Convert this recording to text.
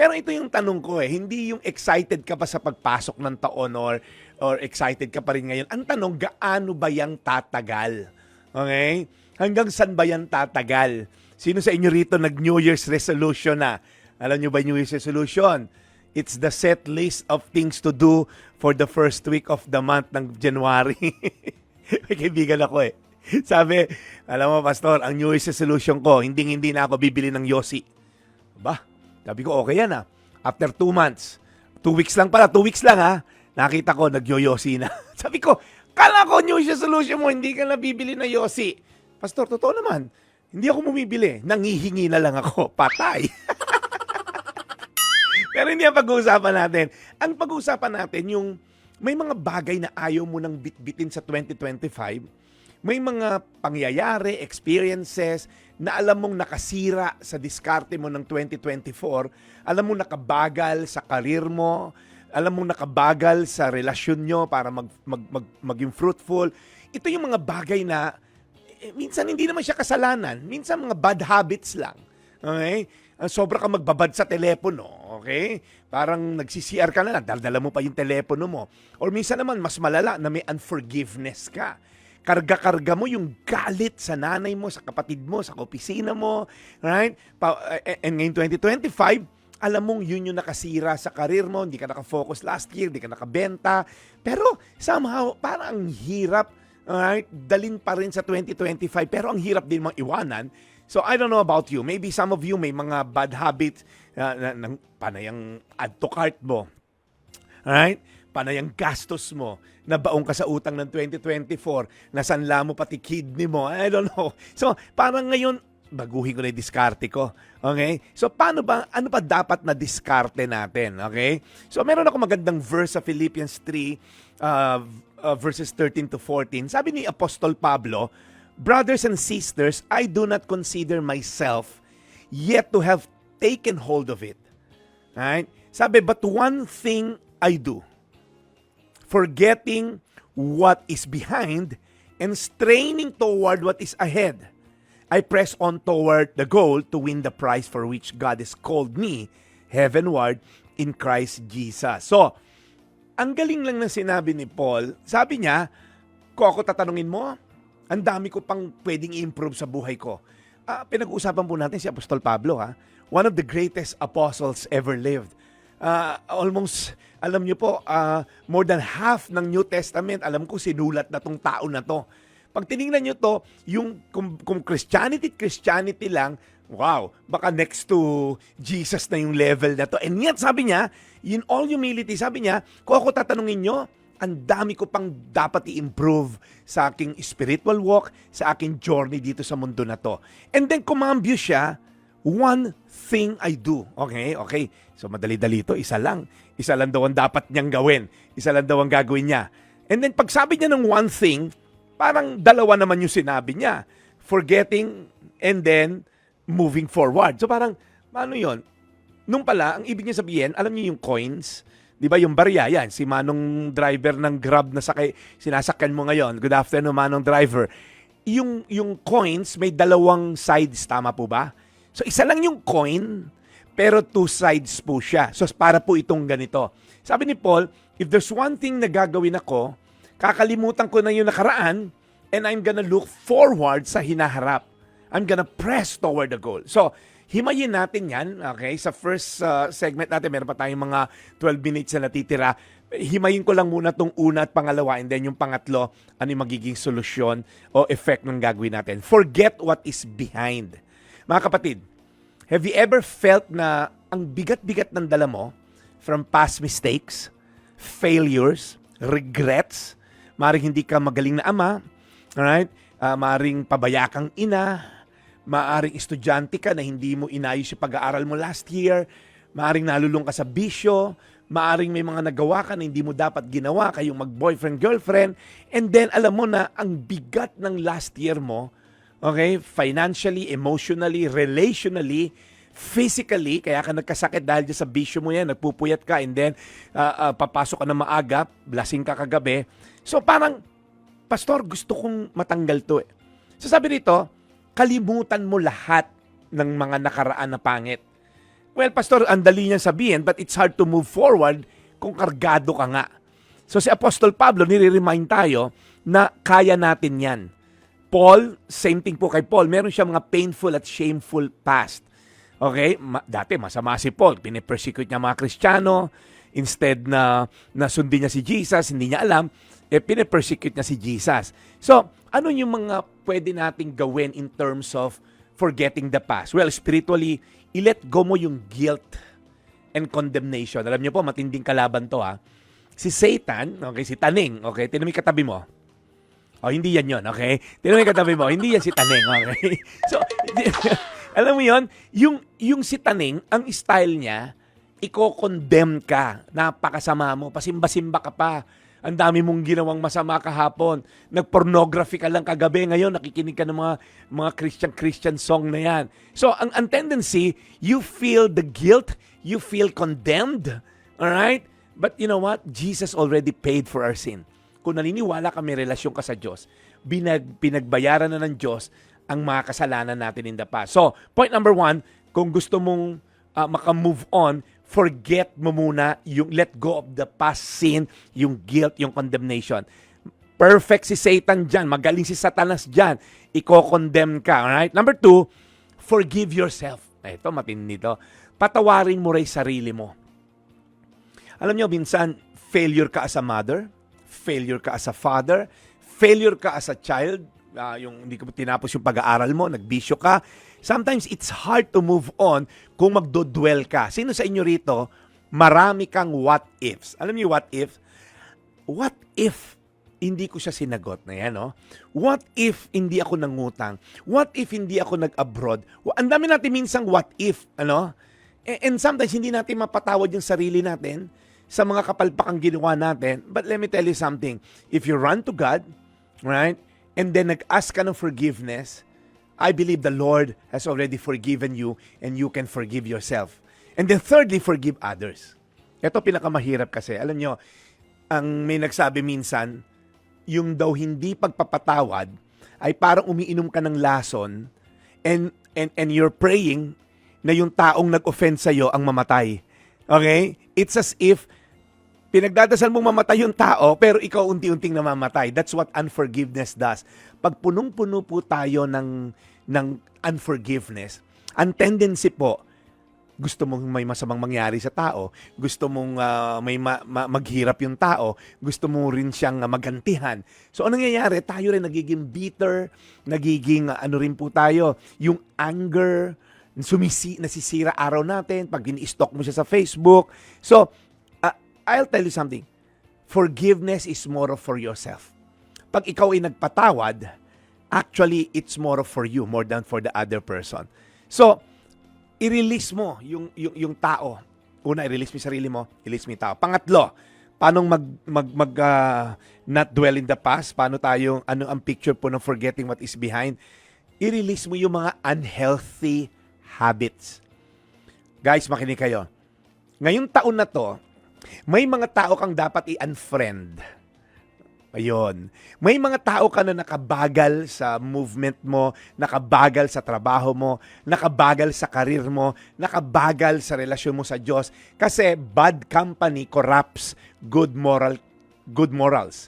Pero ito yung tanong ko eh, hindi yung excited ka pa sa pagpasok ng taon or, or excited ka pa rin ngayon. Ang tanong, gaano ba yung tatagal? Okay? Hanggang saan ba yan tatagal? Sino sa inyo rito nag-New Year's resolution na? Alam nyo ba New Year's resolution? It's the set list of things to do for the first week of the month ng January. May kaibigan ako eh. Sabi, alam mo, Pastor, ang New Year's resolution ko, hindi hindi na ako bibili ng Yossi. Ba? Sabi ko, okay yan ah. After two months, two weeks lang pala, two weeks lang ha, nakita ko, nagyoyosi na. Sabi ko, kala ko New Year's resolution mo, hindi ka na bibili ng Yossi. Pastor, totoo naman, hindi ako bumibili. Nangihingi na lang ako. Patay. Pero hindi ang pag-uusapan natin. Ang pag-uusapan natin yung may mga bagay na ayaw mo nang bitbitin sa 2025. May mga pangyayari, experiences na alam mong nakasira sa diskarte mo ng 2024. Alam mong nakabagal sa karir mo. Alam mong nakabagal sa relasyon nyo para mag, mag, mag, maging fruitful. Ito yung mga bagay na eh, minsan hindi naman siya kasalanan. Minsan mga bad habits lang. Okay? Ang sobra ka magbabad sa telepono, okay? Parang nagsi-CR ka na lang, daldala mo pa yung telepono mo. Or minsan naman, mas malala na may unforgiveness ka. Karga-karga mo yung galit sa nanay mo, sa kapatid mo, sa opisina mo, right? Pa- eh, and ngayon 2025, alam mong yun yung nakasira sa karir mo, hindi ka nakafocus last year, hindi ka nakabenta. Pero somehow, parang ang hirap Alright, dalin pa rin sa 2025 pero ang hirap din mang iwanan. So I don't know about you. Maybe some of you may mga bad habits uh, na, ng panayang add to cart mo. Alright? Panayang gastos mo. Nabaong ka sa utang ng 2024. Nasanla mo pati kidney mo. I don't know. So parang ngayon, baguhin ko na yung diskarte ko. Okay? So, paano ba, ano pa dapat na diskarte natin? Okay? So, meron ako magandang verse sa Philippians 3, uh, uh, verses 13 to 14. Sabi ni Apostol Pablo, Brothers and sisters, I do not consider myself yet to have taken hold of it. Right? Sabi, but one thing I do, forgetting what is behind and straining toward what is ahead. I press on toward the goal to win the prize for which God has called me heavenward in Christ Jesus. So, ang galing lang ng sinabi ni Paul, sabi niya, kung ako tatanungin mo, ang dami ko pang pwedeng i-improve sa buhay ko. Ah, pinag-uusapan po natin si Apostol Pablo, ha? one of the greatest apostles ever lived. Ah, almost, alam niyo po, ah, more than half ng New Testament, alam ko sinulat na tong tao na to. Pag tiningnan nyo to, yung kung, kung Christianity, Christianity lang, wow, baka next to Jesus na yung level na to. And yet, sabi niya, in all humility, sabi niya, kung ako tatanungin nyo, ang dami ko pang dapat i-improve sa aking spiritual walk, sa aking journey dito sa mundo na to. And then, kumambyo siya, one thing I do. Okay, okay. So, madali-dali to, isa lang. Isa lang daw ang dapat niyang gawin. Isa lang daw ang gagawin niya. And then, pag sabi niya ng one thing, parang dalawa naman yung sinabi niya. Forgetting and then moving forward. So parang, ano yon? Nung pala, ang ibig niya sabihin, alam niyo yung coins, di ba yung barya, yan, si Manong driver ng Grab na sakay, sinasakyan mo ngayon. Good afternoon, Manong driver. Yung, yung coins, may dalawang sides, tama po ba? So isa lang yung coin, pero two sides po siya. So para po itong ganito. Sabi ni Paul, if there's one thing na gagawin ako, kakalimutan ko na yung nakaraan and I'm gonna look forward sa hinaharap. I'm gonna press toward the goal. So, himayin natin yan, okay? Sa first uh, segment natin, meron pa tayong mga 12 minutes na natitira. Himayin ko lang muna tong una at pangalawa and then yung pangatlo, ano yung magiging solusyon o effect ng gagawin natin. Forget what is behind. Mga kapatid, have you ever felt na ang bigat-bigat ng dala mo from past mistakes, failures, regrets, maring hindi ka magaling na ama, alright? Uh, maring pabaya kang ina, maaring estudyante ka na hindi mo inayos yung pag-aaral mo last year, maaring nalulung ka sa bisyo, maaring may mga nagawa ka na hindi mo dapat ginawa, kayong mag-boyfriend, girlfriend, and then alam mo na ang bigat ng last year mo, okay, financially, emotionally, relationally, physically, kaya ka nagkasakit dahil sa bisyo mo yan, nagpupuyat ka, and then uh, uh, papasok ka na maaga, lasing ka kagabi. So parang, Pastor, gusto kong matanggal to eh. So sabi rito, kalimutan mo lahat ng mga nakaraan na pangit. Well, Pastor, ang dali niyan sabihin, but it's hard to move forward kung kargado ka nga. So si Apostol Pablo, nire-remind tayo na kaya natin yan. Paul, same thing po kay Paul, meron siya mga painful at shameful past. Okay? Ma- dati masama si Paul, pinipersecute niya mga Kristiyano, instead na nasundin niya si Jesus, hindi niya alam, eh pinipersecute niya si Jesus. So, ano yung mga pwede nating gawin in terms of forgetting the past? Well, spiritually, i-let go mo yung guilt and condemnation. Alam niyo po, matinding kalaban to ha. Si Satan, okay, si Taning, okay, tinumi katabi mo. Oh, hindi yan yon, okay? Tinumi katabi mo, hindi yan si Taning, okay? So, alam mo yon, yung, yung si Taning, ang style niya, iko-condemn ka. Napakasama mo, pasimba-simba ka pa. Ang dami mong ginawang masama kahapon. Nag-pornography ka lang kagabi. Ngayon, nakikinig ka ng mga, mga Christian-Christian song na yan. So, ang, ang tendency, you feel the guilt, you feel condemned. Alright? But you know what? Jesus already paid for our sin. Kung naniniwala ka may relasyon ka sa Diyos, binag, pinagbayaran na ng Diyos ang mga kasalanan natin in the past. So, point number one, kung gusto mong uh, maka-move on, forget mo muna yung let go of the past sin, yung guilt, yung condemnation. Perfect si Satan dyan. Magaling si Satanas dyan. Iko-condemn ka. Alright? Number two, forgive yourself. Ito, matindi to. Patawarin mo rin sarili mo. Alam nyo, minsan, failure ka as a mother, failure ka as a father, failure ka as a child, ah, yung hindi ko tinapos yung pag-aaral mo, nagbisyo ka. Sometimes it's hard to move on kung magdo-dwell ka. Sino sa inyo rito, marami kang what ifs. Alam niyo what if? What if hindi ko siya sinagot na yan, no? What if hindi ako nangutang? What if hindi ako nag-abroad? Ang dami natin minsang what if, ano? And sometimes hindi natin mapatawad yung sarili natin sa mga kapalpakang ginawa natin. But let me tell you something. If you run to God, right? And then nag-ask ka ng forgiveness, I believe the Lord has already forgiven you and you can forgive yourself. And then thirdly, forgive others. Ito pinakamahirap kasi. Alam nyo, ang may nagsabi minsan, yung daw hindi pagpapatawad ay parang umiinom ka ng lason and, and, and you're praying na yung taong nag-offend sa'yo ang mamatay. Okay? It's as if pinagdadasal mong mamatay yung tao, pero ikaw unti-unting namamatay. That's what unforgiveness does. Pag punong-puno po tayo ng, ng unforgiveness, ang tendency po, gusto mong may masamang mangyari sa tao, gusto mong ah, may ma- ma- maghirap yung tao, gusto mo rin siyang magantihan. So anong nangyayari? Tayo rin nagiging bitter, nagiging ah, ano rin po tayo, yung anger, sumisi, nasisira araw natin pag ini-stalk mo siya sa Facebook. So, I'll tell you something. Forgiveness is more for yourself. Pag ikaw ay nagpatawad, actually, it's more for you more than for the other person. So, i-release mo yung, yung, yung tao. Una, i-release mo yung sarili mo, i-release mo yung tao. Pangatlo, paano mag, mag, mag ah, not dwell in the past? Paano tayo, ano ang picture po ng forgetting what is behind? I-release mo yung mga unhealthy habits. Guys, makinig kayo. Ngayong taon na to, may mga tao kang dapat i-unfriend. Ayun. May mga tao ka na nakabagal sa movement mo, nakabagal sa trabaho mo, nakabagal sa karir mo, nakabagal sa relasyon mo sa Diyos kasi bad company corrupts good moral good morals.